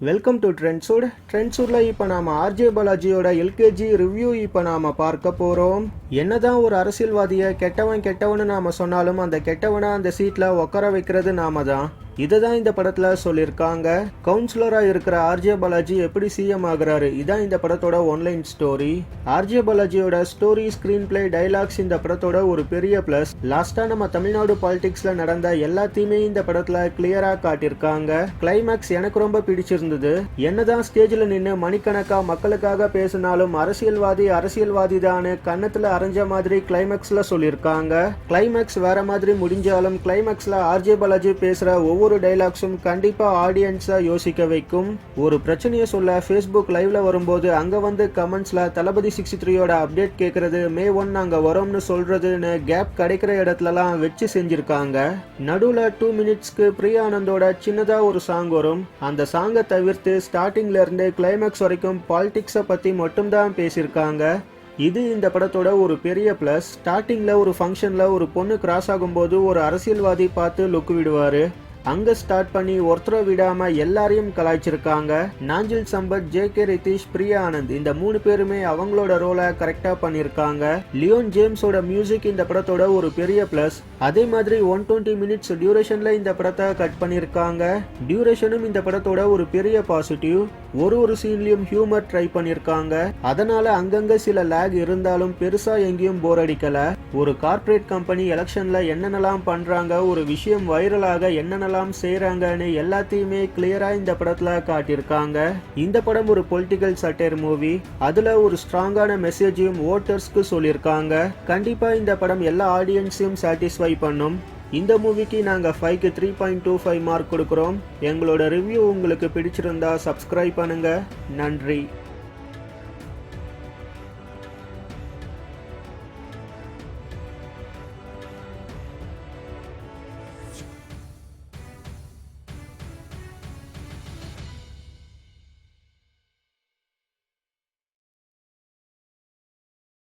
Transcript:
Welcome to ட்ரெண்ட்ஸோட ட்ரெண்ட்ஸூரில் இப்போ நாம RJ பாலாஜியோட LKG review இப்போ நாம பார்க்க போகிறோம் என்னதான் ஒரு அரசியல்வாதியை கெட்டவன் கெட்டவன்னு நாம சொன்னாலும் அந்த கெட்டவனை அந்த சீட்டில் உட்கார வைக்கிறது நாம தான் இதுதான் இந்த படத்துல சொல்லியிருக்காங்க. கவுன்சிலரா இருக்கிற ஆர்ஜே பாலாஜி எப்படி சிஎம் ஆகுறாரு? இதான் இந்த படத்தோட ஒன்லைன் ஸ்டோரி ஆர்ஜே பாலாஜியோட ஸ்டோரி ஸ்கிரீன் பிளே டைலாக்ஸ் இந்த படத்தோட ஒரு பெரிய பிளஸ் லாஸ்டா நம்ம தமிழ்நாடு பாலிடிக்ஸ்ல நடந்த எல்லாத்தையுமே இந்த படத்துல கிளியரா காட்டியிருக்காங்க. கிளைமேக்ஸ் எனக்கு ரொம்ப பிடிச்சிருந்தது. என்னதான் ஸ்டேஜ்ல நின்று மணிக்கணக்கா மக்களுக்காக பேசினாலும் அரசியல்வாதி அரசியல்வாதி தான் கன்னத்துல அரைஞ்ச மாதிரி கிளைமேக்ஸ்ல சொல்லியிருக்காங்க. கிளைமேக்ஸ் வேற மாதிரி முடிஞ்சாலும் கிளைமேக்ஸ்ல ஆர்ஜே பாலாஜி பேசுற ஒவ்வொரு டைலாக்ஸும் கண்டிப்பாக ஆடியன்ஸாக யோசிக்க வைக்கும். ஒரு பிரச்சனையை சொல்ல ஃபேஸ்புக் லைவ்ல வரும்போது அங்கே வந்து கமெண்ட்ஸில் தளபதி சிக்ஸ்டி த்ரீயோட அப்டேட் கேட்குறது மே ஒன் நாங்கள் வரோம்னு சொல்கிறதுன்னு கேப் கிடைக்கிற இடத்துலலாம் வச்சு செஞ்சுருக்காங்க. நடுவில் டூ மினிட்ஸ்க்கு பிரியானந்தோட ஆனந்தோட ஒரு சாங் வரும். அந்த சாங்கை தவிர்த்து ஸ்டார்டிங்லேருந்து கிளைமேக்ஸ் வரைக்கும் பாலிடிக்ஸை பற்றி மட்டும்தான் பேசியிருக்காங்க. இது இந்த படத்தோட ஒரு பெரிய ப்ளஸ் ஸ்டார்டிங்கில் ஒரு ஃபங்க்ஷனில் ஒரு பொண்ணு கிராஸ் ஆகும்போது ஒரு அரசியல்வாதி பார்த்து லுக் விடுவார். அங்க ஸ்டார்ட் பண்ணி ஒருத்தரை விடாம எல்லாரையும் கலாய்ச்சிருக்காங்க. நாஞ்சில் சம்பத் ஜே கே ரிதீஷ் பிரியா ஆனந்த் இந்த மூணு பேருமே அவங்களோட ரோலை கரெக்டா பண்ணிருக்காங்க லியோன் ஜேம்ஸோட மியூசிக் இந்த படத்தோட ஒரு பெரிய பிளஸ் அதே மாதிரி ஒன் டுவெண்ட்டி மினிட்ஸ் டியூரேஷன்ல இந்த படத்தை கட் பண்ணிருக்காங்க டியூரேஷனும் இந்த படத்தோட ஒரு பெரிய பாசிட்டிவ் ஒரு ஒரு சீன்லயும் ஹியூமர் ட்ரை பண்ணிருக்காங்க அதனால அங்கங்க சில லேக் இருந்தாலும் பெருசா எங்கேயும் போர் அடிக்கல. ஒரு கார்ப்பரேட் கம்பெனி எலெக்ஷன்ல என்னென்னலாம் பண்றாங்க ஒரு விஷயம் வைரலாக என்னென்னலாம் செய்கிறாங்கன்னு எல்லாத்தையுமே கிளியராக இந்த படத்தில் காட்டியிருக்காங்க. இந்த படம் ஒரு பொலிட்டிக்கல் சட்டர் மூவி அதில் ஒரு ஸ்ட்ராங்கான மெசேஜையும் ஓட்டர்ஸ்க்கு சொல்லியிருக்காங்க. கண்டிப்பாக இந்த படம் எல்லா ஆடியன்ஸையும் சாட்டிஸ்ஃபை பண்ணும். இந்த மூவிக்கு நாங்கள் ஃபைவ்க்கு three point two five mark கொடுக்குறோம். எங்களோட ரிவ்யூ உங்களுக்கு பிடிச்சிருந்தா சப்ஸ்கிரைப் பண்ணுங்கள் நன்றி.